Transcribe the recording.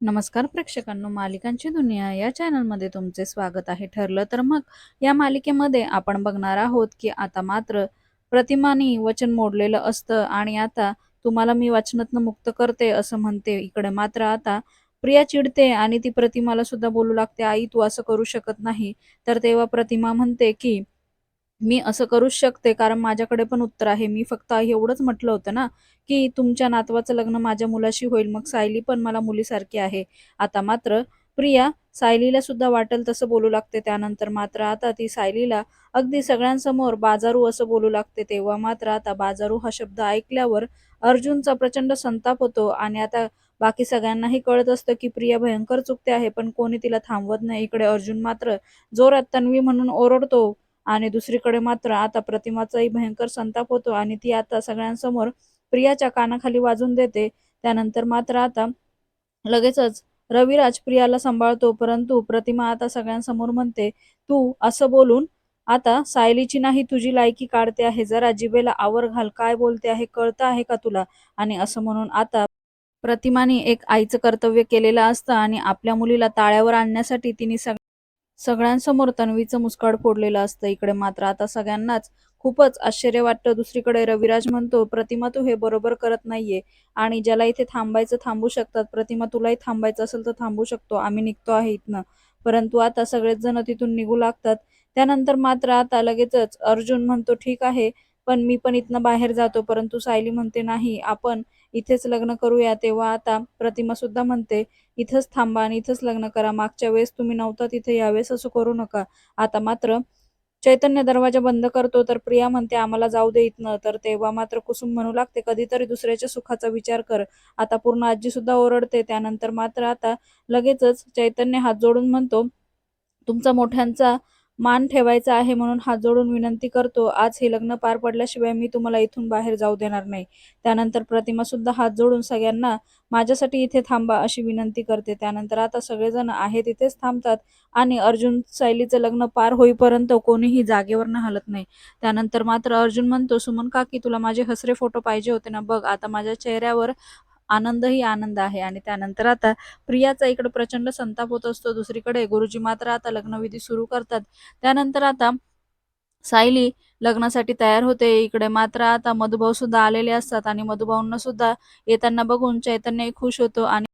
नमस्कार प्रेक्षकांनो मालिकांची दुनिया या चॅनलमध्ये तुमचे स्वागत आहे. ठरलं तर मग या मालिकेमध्ये आपण बघणार आहोत की आता मात्र प्रतिमानी वचन मोडलेलं असतं आणि आता तुम्हाला मी वाचनातनं मुक्त करते असं म्हणते. इकडे मात्र आता प्रिया चिडते आणि ती प्रतिमाला सुद्धा बोलू लागते आई तू असं करू शकत नाही. तर तेव्हा प्रतिमा म्हणते की मी असं करूच शकते कारण माझ्याकडे पण उत्तर आहे. मी फक्त एवढंच म्हटलं होतं ना की तुमच्या नातवाचं लग्न माझ्या मुलाशी होईल मग सायली पण मला मुलीसारखी आहे. आता मात्र प्रिया सायलीला सुद्धा वाटेल तसं बोलू लागते. त्यानंतर मात्र आता ती सायलीला अगदी सगळ्यांसमोर बाजारू असं बोलू लागते. तेव्हा मात्र आता बाजारू हा शब्द ऐकल्यावर अर्जुनचा प्रचंड संताप होतो आणि आता बाकी सगळ्यांनाही कळत असतं की प्रिया भयंकर चुकते आहे पण कोणी तिला थांबवत नाही. इकडे अर्जुन मात्र जोरात तन्वी म्हणून ओरडतो आणि दुसरीकडे मात्र आता प्रतिमाचाही भयंकर संताप होतो आणि ती आता सगळ्यांसमोर प्रियाच्या कानाखाली वाजून देते. त्यानंतर मात्र आता लगेचच रविराज प्रियाला सांभाळतो परंतु प्रतिमा आता सगळ्यांसमोर म्हणते तू असं बोलून आता सायलीची नाही तुझी लायकी काढते आहे. जरा जिभेला आवर घाल. काय बोलते आहे कळतं आहे का तुला? आणि असं म्हणून आता प्रतिमाने एक आईचं कर्तव्य केलेलं असतं आणि आपल्या मुलीला ताळ्यावर आणण्यासाठी तिने सग सगळ्यांसमोर तन्वीचं मुस्काड फोडलेलं असतं. इकडे मात्र आता सगळ्यांनाच खूपच आश्चर्य वाटतं. दुसरीकडे रविराज म्हणतो प्रतिमा तू हे बरोबर करत नाहीये आणि ज्याला इथे थांबायचं थांबू शकतात प्रतिमा तुलाही थांबायचं असेल तर थांबू शकतो. आम्ही निघतो आहे इथनं. परंतु आता सगळेच जण तिथून निघू लागतात. त्यानंतर मात्र आता लगेचच अर्जुन म्हणतो ठीक आहे पण मी पण इथनं बाहेर जातो. परंतु सायली म्हणते नाही आपण इथेच लग्न करूया तेव्हा आता प्रतिमा सुद्धा म्हणते इथंच थांबा आणि इथंच लग्न करा. मागच्या वेळेस तुम्ही नव्हता तिथे यावेळेस असं करू नका. आता मात्र चैतन्य दरवाजा बंद करतो. तर प्रिया म्हणते आम्हाला जाऊ दे इथनं. तर तेव्हा मात्र कुसुम म्हणू लागते कधीतरी दुसऱ्याच्या सुखाचा विचार कर. आता पूर्ण आजी सुद्धा ओरडते. त्यानंतर मात्र आता लगेचच चैतन्य हात जोडून म्हणतो तुमचा मोठ्यांचा मान ठेवायचा आहे म्हणून हात जोडून विनंती करतो. आज हे लग्न पार पडल्याशिवाय मी तुम्हाला इथून बाहेर जाऊ देणार नाही. त्यानंतर प्रतिमा सुद्धा हात जोडून सगळ्यांना माझ्यासाठी इथे थांबा अशी विनंती करते. त्यानंतर आता सगळेजण आहे तिथेच थांबतात आणि अर्जुन शैलीचं लग्न पार होईपर्यंत कोणीही जागेवरनं हलत नाही. त्यानंतर मात्र अर्जुन म्हणतो सुमन काकी तुला माझे हसरे फोटो पाहिजे होते ना? बघ आता माझ्या चेहऱ्यावर आनंदही आनंद आहे. आणि त्यानंतर आता प्रियाचा इकडे प्रचंड संताप होत असतो. दुसरीकडे गुरुजी मात्र आता लग्नविधी सुरू करतात. त्यानंतर आता सायली लग्नासाठी तयार होते. इकडे मात्र आता मधुभाऊ सुद्धा आलेले असतात. आणि मधुभाऊंना सुद्धा येताना बघून चैतन्य खुश होतो. आणि